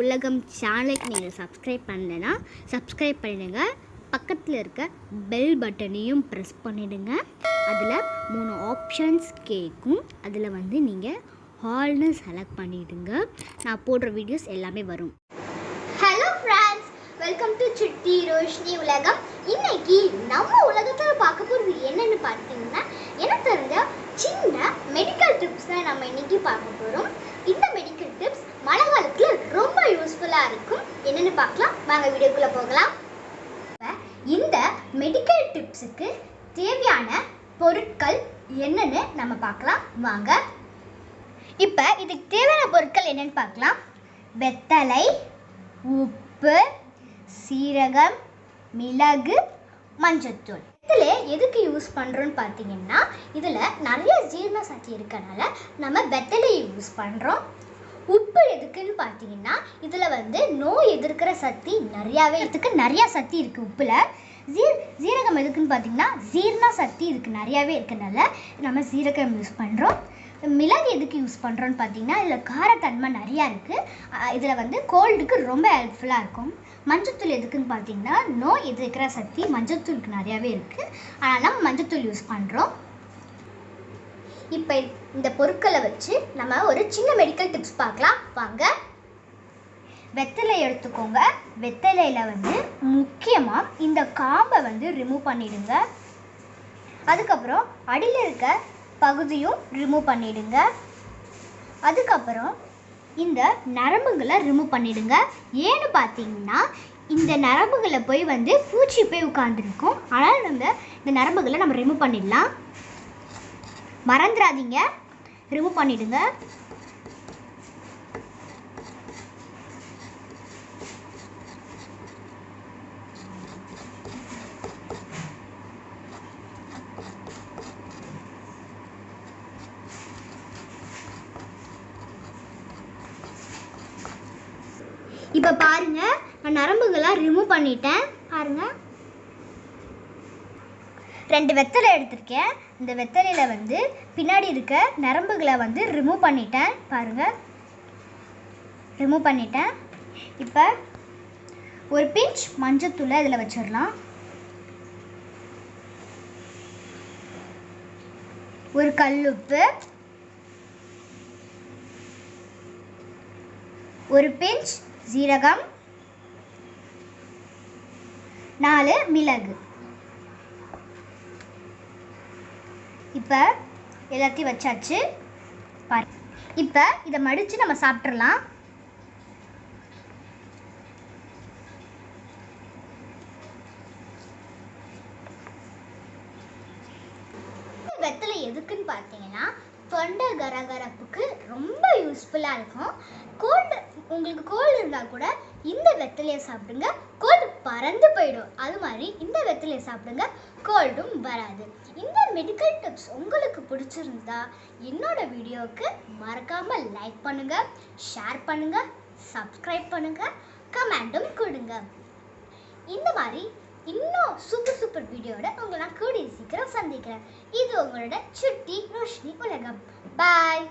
உலகம் சேனலுக்கு நீங்கள் சப்ஸ்கிரைப் பண்ணலைன்னா சப்ஸ்கிரைப் பண்ணிடுங்க. பக்கத்தில் இருக்க பெல் பட்டனையும் ப்ரெஸ் பண்ணிவிடுங்க அதில் மூணு ஆப்ஷன்ஸ் கேட்கும் அதில் வந்து நீங்கள் ஹால்னு செலக்ட் பண்ணிவிடுங்க நான் போடுற வீடியோஸ் எல்லாமே வரும். ஹலோ ஃப்ரெண்ட்ஸ் வெல்கம் டு சுட்டி ரோஷினி உலகம் இன்னைக்கு நம்ம உலகத்தில் பார்க்க போகிறது என்னென்னு பார்த்தீங்கன்னா எனக்கு தெரிஞ்ச சின்ன மெடிக்கல் டிப்ஸ் தான் நம்ம இன்னைக்கு பார்க்க போகிறோம் இந்த மெடிக்கல் டிப்ஸ் மழை காலத்தில் ரொம்ப யூஸ்ஃபுல்லாக இருக்கும். என்னன்னு பார்க்கலாம். வாங்க வீடியோக்குள்ளே போகலாம். இந்த மெடிக்கல் டிப்ஸுக்கு தேவையான பொருட்கள் என்னன்னு நம்ம பார்க்கலாம். வாங்க. இப்போ இதுக்கு தேவையான பொருட்கள் என்னென்னு பார்க்கலாம். வெத்தலை உப்பு சீரகம் மிளகு மஞ்சத்தூள். வெத்தலை எதுக்கு யூஸ் பண்ணுறோன்னு பார்த்தீங்கன்னா இதில் நிறைய ஜீரண சக்தி இருக்கனால நம்ம வெத்தலையை யூஸ் பண்ணுறோம் உப்பு எதுக்குன்னு பார்த்தீங்கன்னா இதில் வந்து நோய் எதிர்க்கிற சக்தி நிறையாவே இதுக்கு நிறையா சக்தி இருக்குது உப்பில். ஜீர் ஜீரகம் எதுக்குன்னு பார்த்தீங்கன்னா ஜீரண சக்தி இதுக்கு நிறையாவே இருக்கனால நம்ம ஜீரகம் யூஸ் பண்ணுறோம் மிளகு எதுக்கு யூஸ் பண்ணுறோன்னு பார்த்தீங்கன்னா இதில் காரத்தன்மை நிறையா இருக்குது இதில் வந்து கோல்டுக்கு ரொம்ப ஹெல்ப்ஃபுல்லாக இருக்கும். மஞ்சத்தூள் எதுக்குன்னு பார்த்தீங்கன்னா நோய் எதிர்க்கிற சக்தி மஞ்சத்தூளுக்கு நிறையாவே இருக்குது ஆனால் நம்ம மஞ்சத்தூள் யூஸ் பண்ணுறோம் இப்போ இந்த பொருட்களை வச்சு நம்ம ஒரு சின்ன மெடிக்கல் டிப்ஸ் பார்க்கலாம். வாங்க. வெத்தலை எடுத்துக்கோங்க. வெத்தலையில் வந்து முக்கியமாக இந்த காம்பை வந்து ரிமூவ் பண்ணிடுங்க. அதுக்கப்புறம் அடியில் இருக்க பகுதியும் ரிமூவ் பண்ணிடுங்க. அதுக்கப்புறம் இந்த நரம்புகளை ரிமூவ் பண்ணிடுங்க. ஏன்னு பார்த்தீங்கன்னா இந்த நரம்புகளை போய் வந்து பூச்சி போய் உட்காந்துருக்கும் ஆனால் நம்ம இந்த நரம்புகளை நம்ம ரிமூவ் பண்ணிடலாம். மறந்துடாதீங்க. ரிமூவ் பண்ணிவிடுங்க இப்போ பாருங்க நான் நரம்புகளாக ரிமூவ் பண்ணிட்டேன். பாருங்க. ரெண்டு வெத்தலை எடுத்திருக்கேன். இந்த வெத்தலையில் வந்து பின்னாடி இருக்க நரம்புகளை வந்து ரிமூவ் பண்ணிட்டேன். பாருங்கள் ரிமூவ் பண்ணிட்டேன். இப்போ ஒரு பிஞ்ச் மஞ்சத்தூளை இதில் வச்சிடலாம். ஒரு கல்லுப்பு. ஒரு பிஞ்ச் ஜீரகம் நாலு மிளகு. இப்போ எல்லாத்தையும் வச்சாச்சு. பாரு. இப்போ இதை மடித்து நம்ம சாப்பிட்றலாம் வெத்தலை எதுக்குன்னு பார்த்தீங்கன்னா தொண்டை கரகரப்புக்கு ரொம்ப யூஸ்ஃபுல்லாக இருக்கும். கோல்டு உங்களுக்கு கோல்டு இருந்தால் கூட இந்த வெத்தலையை சாப்பிடுங்க. கோல்டு பறந்து போயிடும். அது மாதிரி இந்த வெத்தலையை சாப்பிடுங்க. கோல்டும் வராது. இந்த மெடிக்கல் டிப்ஸ் உங்களுக்கு பிடிச்சிருந்தா என்னோட வீடியோவுக்கு மறக்காமல் லைக் பண்ணுங்க ஷேர் பண்ணுங்க சப்ஸ்கிரைப் பண்ணுங்க கமெண்ட்டும் கொடுங்க. இந்த மாதிரி இன்னும் சூப்பர் சூப்பர் வீடியோட உங்களை நான் கூடிய சீக்கிரம் சந்திக்கிறேன். இது உங்களோட சுட்டி ரோஷினி உலகம். பாய்